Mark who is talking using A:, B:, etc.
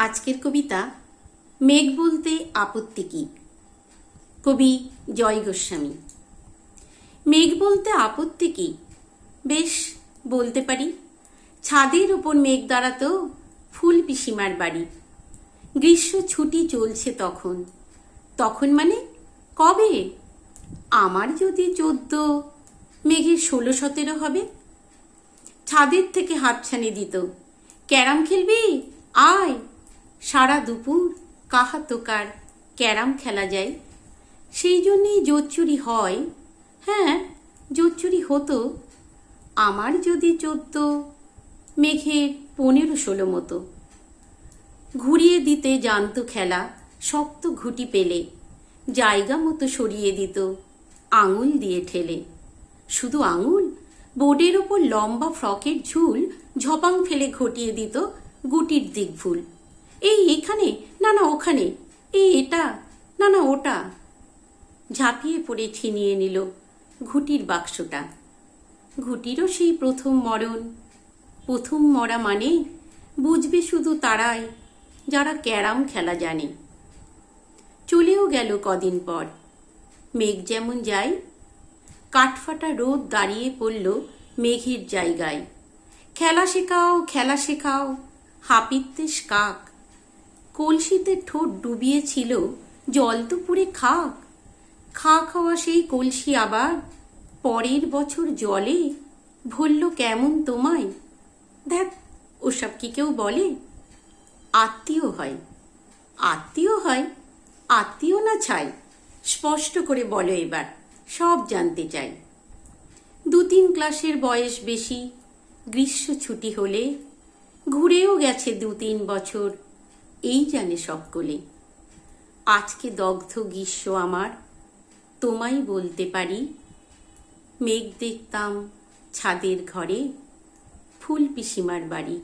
A: আজকের কবিতা মেঘ বলতে আপত্তি কি? কবি জয় গোস্বামী। মেঘ বলতে আপত্তি কি? বেশ, বলতে পারি। ছাদের ওপর মেঘ দাঁড়াতো ফুল পিসিমার বাড়ি। গ্রীষ্ম ছুটি চলছে তখন। তখন মানে কবে? আমার যদি চোদ্দ, মেঘের ষোলো সতেরো হবে। ছাদের থেকে হাতছানি দিত। ক্যারাম খেলবি? আয়। সারা দুপুর কাহা তোকার ক্যারাম খেলা যায়। সেই জন্যেই জোচ্চুরি হয়। হ্যাঁ জোচ্চুরি হতো। আমার যদি চোদ্দ, মেঘের পনেরো ষোলো মতো। ঘুরিয়ে দিতে জানতো খেলা, শক্ত ঘুটি পেলে। জায়গা মতো সরিয়ে দিত, আঙুল দিয়ে ঠেলে। শুধু আঙুল, বোর্ডের ওপর লম্বা ফ্রকের ঝুল ঝপাং ফেলে ঘটিয়ে দিত গুটির দিক ভুল এই এখানে, না না, ওখানে। এই এটা, না না, ওটা। ঝাঁপিয়ে পড়ে ছিনিয়ে নিল ঘুটির বাক্সটা। ঘুটিরও সেই প্রথম মরণ। প্রথম মরা মানে বুঝবে শুধু তারাই যারা ক্যারাম খেলা জানে। চলেও গেল কদিন পর। মেঘ যেমন যায়, কাঠফাটা রোদ দাঁড়িয়ে পড়ল মেঘের জায়গায়। খেলা শেখাও খেলা শেখাও হাপিত্তেশ কাক। কলসিতে ঠোঁট ডুবিয়েছিল, জল তো পুরে খাক। খা খাওয়া সেই কলসি আবার, পরের বছর জলে। ভরল কেমন তোমায়? দেখ ওসব কি কেউ বলে? আত্মীয় হয়। আত্মীয় হয়? আত্মীয় না ছাই? স্পষ্ট করে বলো এবার, সব জানতে চাই। দু তিন ক্লাসের বয়স বেশি, গ্রীষ্ম ছুটি হলে, ঘুরেও গেছে দু তিন বছর। এই জানে সকলে। আজকে দগ্ধ গ্রীষ্ম আমার তোমাই বলতে পারি। মেঘ দেখতাম ছাদের ঘরে, ফুল পিসিমার বাড়ি।